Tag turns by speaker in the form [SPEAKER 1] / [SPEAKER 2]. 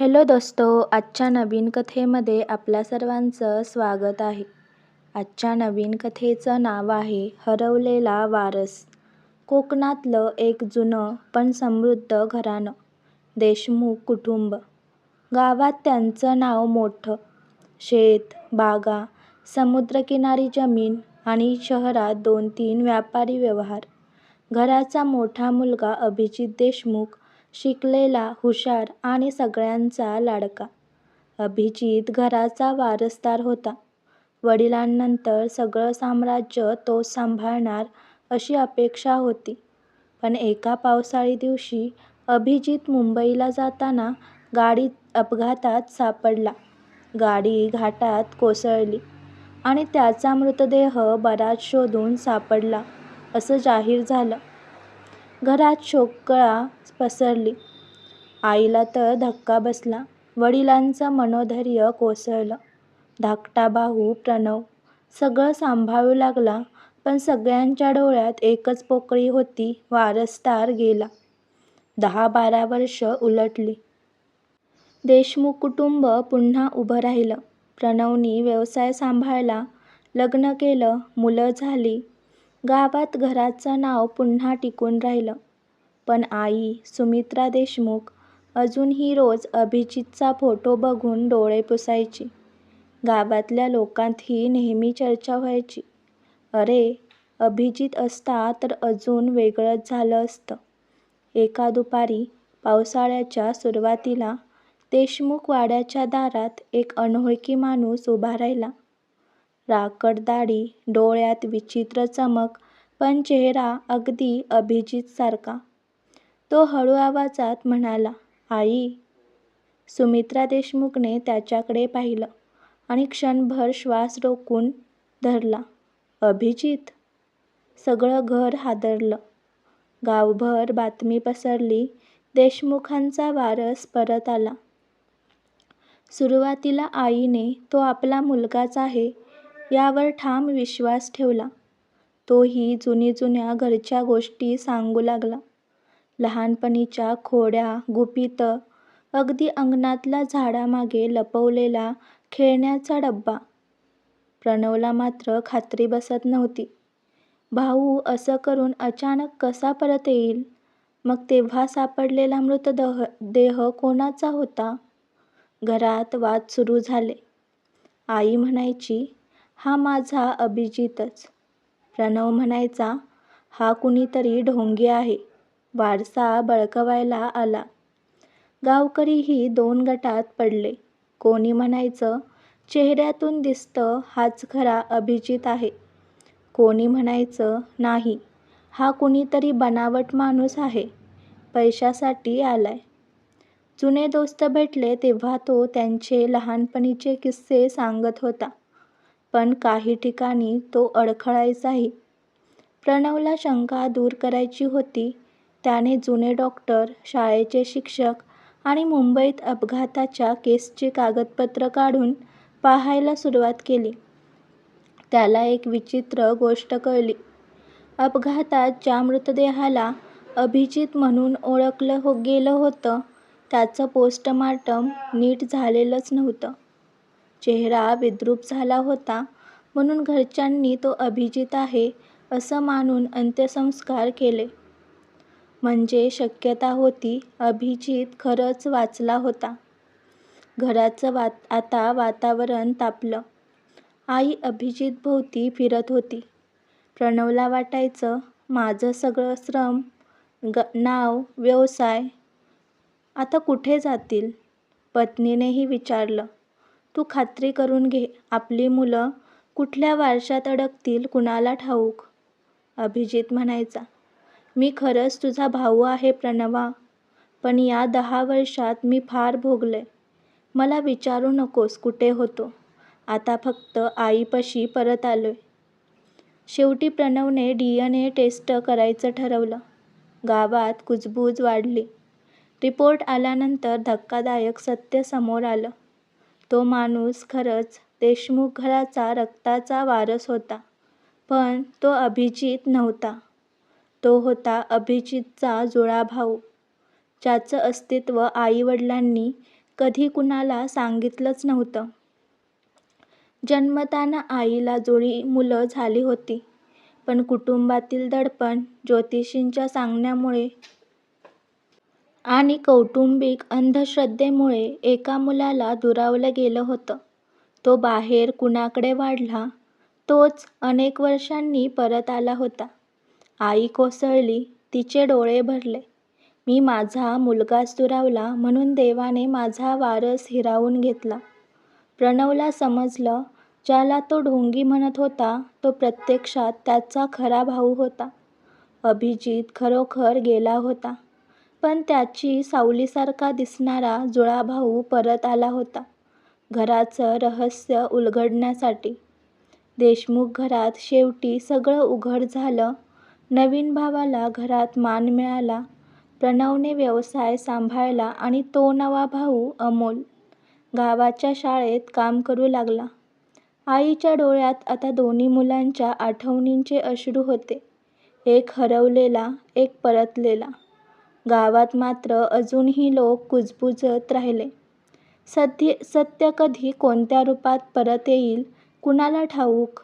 [SPEAKER 1] Hello दोस्तो आजच्या नवीन कथेमध्ये आपल्या सर्वांचं स्वागत आहे. आजच्या नवीन कथेचं नाव आहे हरवलेला वारस. कोकणातलं एक जुनं पण समृद्ध घराणं देशमुख कुटुंब. गावात त्यांचं नाव मोठं. शेत बागा समुद्रकिनारी जमीन आणि शहरात दोन तीन व्यापारी व्यवहार. घराचा मोठा मुलगा अभिजित देशमुख शिकलेला हुशार आणि सगळ्यांचा लाडका. अभिजित घराचा वारसदार होता. वडिलांनंतर सगळं साम्राज्य तोच सांभाळणार अशी अपेक्षा होती. पण एका पावसाळी दिवशी अभिजित मुंबईला जाताना गाडी अपघातात सापडला. गाडी घाटात कोसळली आणि त्याचा मृतदेह बराच शोधून सापडला असं जाहीर झालं. घरात शोककळा पसरली. आईला तर धक्का बसला. वडिलांचं मनोधैर्य कोसळलं. धाकटा भाऊ प्रणव सगळं सांभाळू लागला पण सगळ्यांच्या डोळ्यात एकच पोकळी होती वारसदार गेला. दहा बारा वर्ष उलटली. देशमुख कुटुंब पुन्हा उभं राहिलं. प्रणवनी व्यवसाय सांभाळला लग्न केलं मुलं झाली. गावात घराचं नाव पुन्हा टिकून राहिलं. पण आई सुमित्रा देशमुख अजूनही रोज अभिजितचा फोटो बघून डोळे पुसायची. गावातल्या लोकांतही नेहमी चर्चा व्हायची. अरे अभिजित असता तर अजून वेगळंच झालं असतं. एका दुपारी पावसाळ्याच्या सुरुवातीला देशमुख वाड्याच्या दारात एक अनोळखी माणूस उभा राहिला. राकट दाढी डोळ्यात विचित्र चमक पण चेहरा अगदी अभिजितसारखा. तो हळू आवाजात म्हणाला आई. सुमित्रा देशमुखने त्याच्याकडे पाहिलं आणि क्षणभर श्वास रोखून धरला अभिजित. सगळं घर हादरलं. गावभर बातमी पसरली देशमुखांचा वारस परत आला. सुरुवातीला आईने तो आपला मुलगाच आहे यावर ठाम विश्वास ठेवला. तोही जुनी जुन्या घरच्या गोष्टी सांगू लागला. लहानपणीच्या खोड्या गुपितं अगदी अंगणातल्या झाडामागे लपवलेला खेळण्याचा डब्बा. प्रणवला मात्र खात्री बसत नव्हती. भाऊ असं करून अचानक कसा परत येईल? मग तेव्हा सापडलेला मृतदेह देह कोणाचा होता? घरात वाद सुरू झाले. आई म्हणायची हा माझा अभिजितच. प्रणव म्हणायचा हा कुणीतरी ढोंगी आहे. वारसा बळकवायला आला. गावकरीही दोन गटात पडले. कोणी म्हणायचं चेहऱ्यातून दिसतं हाच खरा अभिजित आहे. कोणी म्हणायचं नाही हा कुणीतरी बनावट माणूस आहे. पैशासाठी आलाय. जुने दोस्त भेटले तेव्हा तो त्यांचे लहानपणीचे किस्से सांगत होता. पण काही ठिकाणी तो अडखळायचाही. प्रणवला शंका दूर करायची होती. त्याने जुने डॉक्टर शाळेचे शिक्षक आणि मुंबईत अपघाताच्या केसची कागदपत्रं काढून पाहायला सुरुवात केली. त्याला एक विचित्र गोष्ट कळली. अपघातात ज्या मृतदेहाला अभिजित म्हणून ओळखलं हो गेलं होतं त्याचं पोस्टमार्टम नीट झालेलंच नव्हतं. चेहरा विद्रूप झाला होता म्हणून घरच्यांनी तो अभिजित आहे असं मानून अंत्यसंस्कार केले. म्हणजे शक्यता होती अभिजित खरंच वाचला होता. घराचं वात आता वातावरण तापलं. आई अभिजितभोवती फिरत होती. प्रणवला वाटायचं माझं सगळं श्रम ग नाव व्यवसाय आता कुठे जातील? पत्नीनेही विचारलं. तू खात्री करून घे आपली मुलं कुठल्या वारशात अडकतील कुणाला ठाऊक? अभिजित म्हणायचा. मी खरंच तुझा भाऊ आहे प्रणवा. पण या दहा वर्षात मी फार भोगले. मला विचारू नकोस कुठे होतो. आता फक्त आईपाशी परत आलोय. शेवटी प्रणवने डी एन ए टेस्ट करायचं ठरवलं. गावात कुजबूज वाढली. रिपोर्ट आल्यानंतर धक्कादायक सत्य समोर आलं. तो माणूस खरंच देशमुख घराचा रक्ताचा वारस होता. पण तो अभिजित नव्हता. तो होता अभिजितचा जुळा भाऊ ज्याचं अस्तित्व आईवडिलांनी कधी कुणाला सांगितलंच नव्हतं. जन्मताना आईला जुळी मुलं झाली होती. पण कुटुंबातील दडपण, ज्योतिषींच्या सांगण्यामुळे आणि कौटुंबिक अंधश्रद्धेमुळे एका मुलाला दुरावलं गेलं होतं. तो बाहेर कुणाकडे वाढला, तोच अनेक वर्षांनी परत आला होता. आई कोसळली. तिचे डोळे भरले. मी माझा मुलगाच दुरावला म्हणून देवाने माझा वारस हिरावून घेतला. प्रणवला समजलं ज्याला तो ढोंगी म्हणत होता तो प्रत्यक्षात त्याचा खरा भाऊ होता. अभिजीत खरोखर गेला होता. पण त्याची सावलीसारखा दिसणारा जुळा भाऊ परत आला होता, घराचं रहस्य उलगडण्यासाठी. देशमुख घरात शेवटी सगळं उघड झालं. नवीन भावाला घरात मान मिळाला. प्रणवने व्यवसाय सांभाळला आणि तो नवा भाऊ अमोल, गावाच्या शाळेत काम करू लागला. आईच्या डोळ्यात आता दोन्ही मुलांच्या आठवणींचे अश्रू होते. एक हरवलेला, एक परतलेला. गावात मात्र अजूनही लोक कुजबुजत राहिले. सत्य कधी कोणत्या रूपात परत येईल कुणाला ठाऊक?